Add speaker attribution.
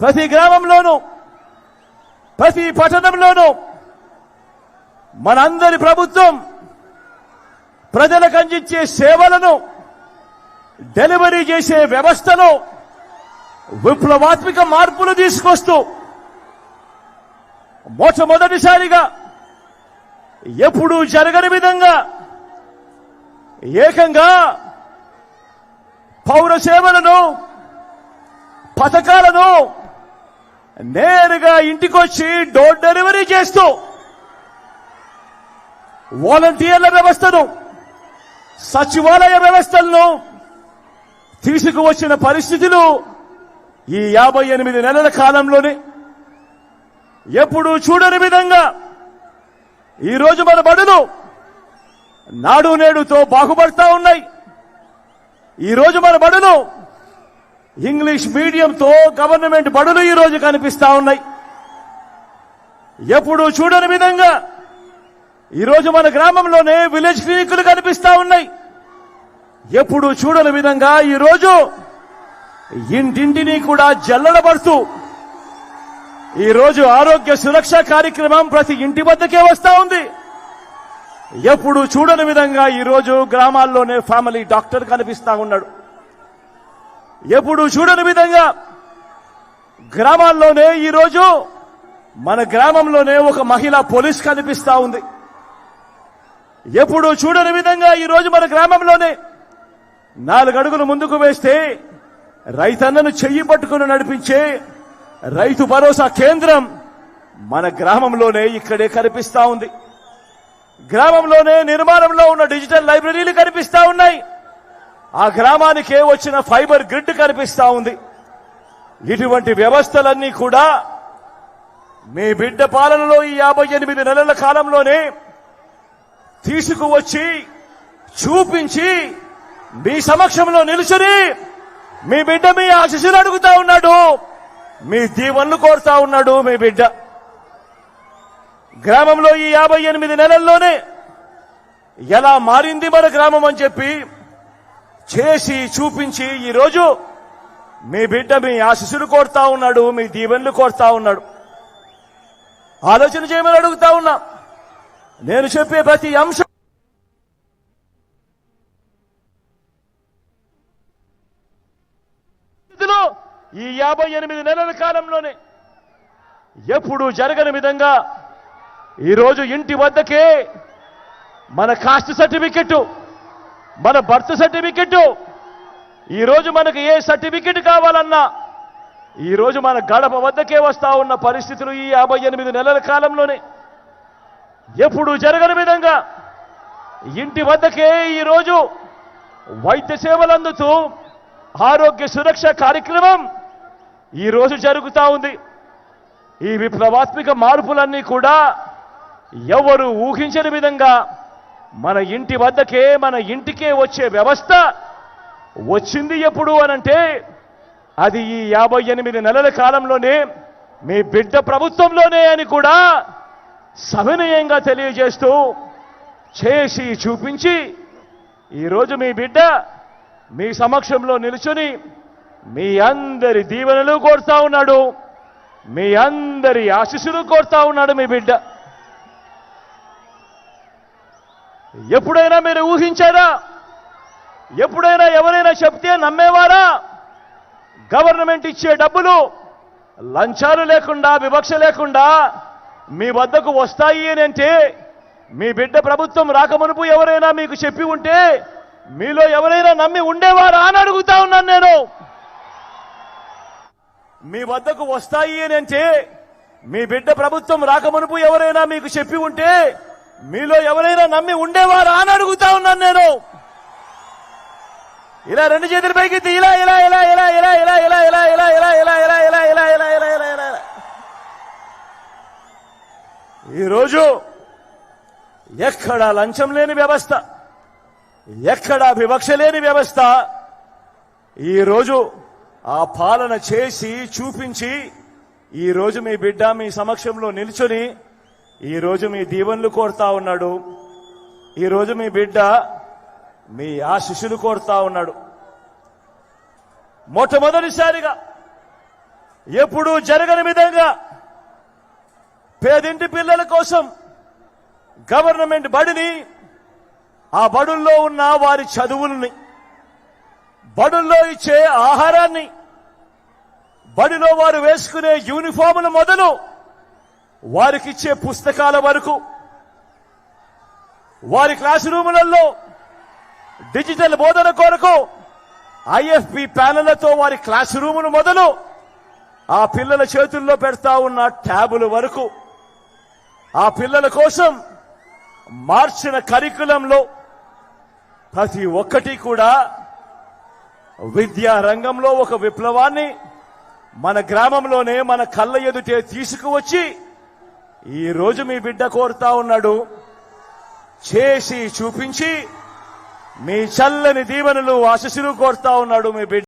Speaker 1: ప్రతి గ్రామంలోనూ ప్రతి పట్టణంలోనూ మనందరి ప్రభుత్వం ప్రజలకు అందించే సేవలను డెలివరీ చేసే వ్యవస్థను విప్లవాత్మక మార్పులు తీసుకొస్తూ మొట్టమొదటిసారిగా ఎప్పుడూ జరగని విధంగా ఏకంగా పౌర సేవలను పథకాలను నేరుగా ఇంటికొచ్చి డోర్ డెలివరీ చేస్తూ వాలంటీర్ల వ్యవస్థను సచివాలయ వ్యవస్థలను తీసుకువచ్చిన పరిస్థితులు ఈ యాభై ఎనిమిది నెలల కాలంలోనే. ఎప్పుడూ చూడని విధంగా ఈరోజు మన బడులు నాడు నేడుతో బాగుపడతా ఉన్నాయి. ఈరోజు మన బడులు ఇంగ్లీష్ మీడియంతో గవర్నమెంట్ బడులు ఈరోజు కనిపిస్తా ఉన్నాయి. ఎప్పుడు చూడని విధంగా ఈరోజు మన గ్రామంలోనే విలేజ్ క్లినిక్లు కనిపిస్తా ఉన్నాయి. ఎప్పుడు చూడని విధంగా ఈరోజు ఇంటింటినీ కూడా జల్లడబడుతూ ఈరోజు ఆరోగ్య సురక్ష కార్యక్రమం ప్రతి ఇంటి వద్దకే వస్తా ఉంది. ఎప్పుడు చూడని విధంగా ఈరోజు గ్రామాల్లోనే ఫ్యామిలీ డాక్టర్ కనిపిస్తా ఉన్నాడు. ఎప్పుడు చూడని విధంగా గ్రామాల్లోనే ఈరోజు మన గ్రామంలోనే ఒక మహిళా పోలీస్ కనిపిస్తా ఉంది. ఎప్పుడు చూడని విధంగా ఈరోజు మన గ్రామంలోనే నాలుగు అడుగులు ముందుకు వేస్తే రైతన్నను చెయ్యి పట్టుకుని నడిపించే రైతు భరోసా కేంద్రం మన గ్రామంలోనే ఇక్కడే కనిపిస్తా ఉంది. గ్రామంలోనే నిర్మాణంలో ఉన్న డిజిటల్ లైబ్రరీలు కనిపిస్తా ఉన్నాయి. ఆ గ్రామానికే వచ్చిన ఫైబర్ గ్రిడ్ కనిపిస్తా ఉంది. ఇటువంటి వ్యవస్థలన్నీ కూడా మీ బిడ్డ పాలనలో ఈ యాభై ఎనిమిది నెలల కాలంలోనే తీసుకువచ్చి చూపించి మీ సమక్షంలో నిలుచుని మీ బిడ్డ మీ ఆశీస్సులు అడుగుతా ఉన్నాడు. మీ దీవెనలు కోరుతా ఉన్నాడు మీ బిడ్డ. గ్రామంలో ఈ యాభై ఎనిమిది నెలల్లోనే ఎలా మారింది మన గ్రామం అని చెప్పి చేసి చూపించి ఈరోజు మీ బిడ్డ మీ ఆశీస్సులు కోరుతా ఉన్నాడు మీ దీవెనలు కోరుతా ఉన్నాడు. ఆలోచన చేయమని అడుగుతా ఉన్నా. నేను చెప్పే ప్రతి అంశం ఈ యాభై ఎనిమిది నెలల కాలంలోనే ఎప్పుడు జరగని విధంగా ఈరోజు ఇంటి వద్దకే మన కాస్ట్ సర్టిఫికెట్ మన బర్త్ సర్టిఫికెట్. ఈరోజు మనకు ఏ సర్టిఫికెట్ కావాలన్నా ఈరోజు మన గడప వద్దకే వస్తూ ఉన్న పరిస్థితులు ఈ యాభై ఎనిమిది నెలల కాలంలోనే. ఎప్పుడు జరగని విధంగా ఇంటి వద్దకే ఈరోజు వైద్య సేవలు అందుతూ ఆరోగ్య సురక్ష కార్యక్రమం ఈరోజు జరుగుతా ఉంది. ఈ విప్లవాత్మిక మార్పులన్నీ కూడా ఎవరు ఊహించని విధంగా మన ఇంటి వద్దకే మన ఇంటికే వచ్చే వ్యవస్థ వచ్చింది ఎప్పుడు అనంటే అది ఈ యాభై ఎనిమిది నెలల కాలంలోనే మీ బిడ్డ ప్రభుత్వంలోనే అని కూడా సవినయంగా తెలియజేస్తూ చేసి చూపించి ఈరోజు మీ బిడ్డ మీ సమక్షంలో నిలుచుని మీ అందరి దీవెనలు కోరుతా ఉన్నాడు. మీ అందరి ఆశీస్సులు కోరుతా ఉన్నాడు మీ బిడ్డ. ఎప్పుడైనా మీరు ఊహించారా? ఎప్పుడైనా ఎవరైనా చెప్తే నమ్మేవారా? గవర్నమెంట్ ఇచ్చే డబ్బులు లంచాలు లేకుండా వివక్ష లేకుండా మీ వద్దకు వస్తాయి అని అంటే మీ బిడ్డ ప్రభుత్వం రాకమునుపు ఎవరైనా మీకు చెప్పి ఉంటే మీలో ఎవరైనా నమ్మి ఉండేవారా అని అడుగుతా ఉన్నాను నేను. మీ వద్దకు వస్తాయి అని అంటే మీ బిడ్డ ప్రభుత్వం రాకమునుపు ఎవరైనా మీకు చెప్పి ఉంటే మీలో ఎవరైనా నమ్మి ఉండేవారా అని అడుగుతా ఉన్నాను నేను ఇలా రెండు చేతుల పైకి ఇలా ఇలా ఇలా ఇలా ఇలా ఇలా ఇలా ఇలా ఇలా ఇలా ఇలా ఇలా ఇలా ఇలా ఇలా ఇలా ఇలా ఇలా ఇలా ఈరోజు ఎక్కడా లంచం లేని వ్యవస్థ ఎక్కడా వివక్ష లేని వ్యవస్థ ఈరోజు ఆ పాలన చేసి చూపించి ఈ రోజు మీ బిడ్డ మీ సమక్షంలో నిల్చొని ఈ రోజు మీ దీవెనలు కోరుతా ఉన్నాడు. ఈ రోజు మీ బిడ్డ మీ ఆశిష్యులు కోరుతా ఉన్నాడు. మొట్టమొదటిసారిగా ఎప్పుడూ జరగని విధంగా పేదింటి పిల్లల కోసం గవర్నమెంట్ బడిని ఆ బడుల్లో ఉన్న వారి చదువుల్ని బడుల్లో ఇచ్చే ఆహారాన్ని బడిలో వారు వేసుకునే యూనిఫామ్లు మొదలు వారికిచ్చే పుస్తకాల వరకు వారి క్లాస్ రూములలో డిజిటల్ బోధన కొరకు ఐఎఫ్బి ప్యానెళ్ళతో వారి క్లాస్ రూములు మొదలు ఆ పిల్లల చేతుల్లో పెడతా ఉన్న ట్యాబుల వరకు ఆ పిల్లల కోసం మార్చిన కరికులంలో ప్రతి ఒక్కటి కూడా విద్యా రంగంలో ఒక విప్లవాన్ని మన గ్రామంలోనే మన కళ్ళ ఎదుటే తీసుకువచ్చి ఈ రోజు మీ బిడ్డ కోరుతా ఉన్నాడు చేసి చూపించి మీ చల్లని దీవెనలు ఆశస్సులు కోరుతా ఉన్నాడు మీ బిడ్డ.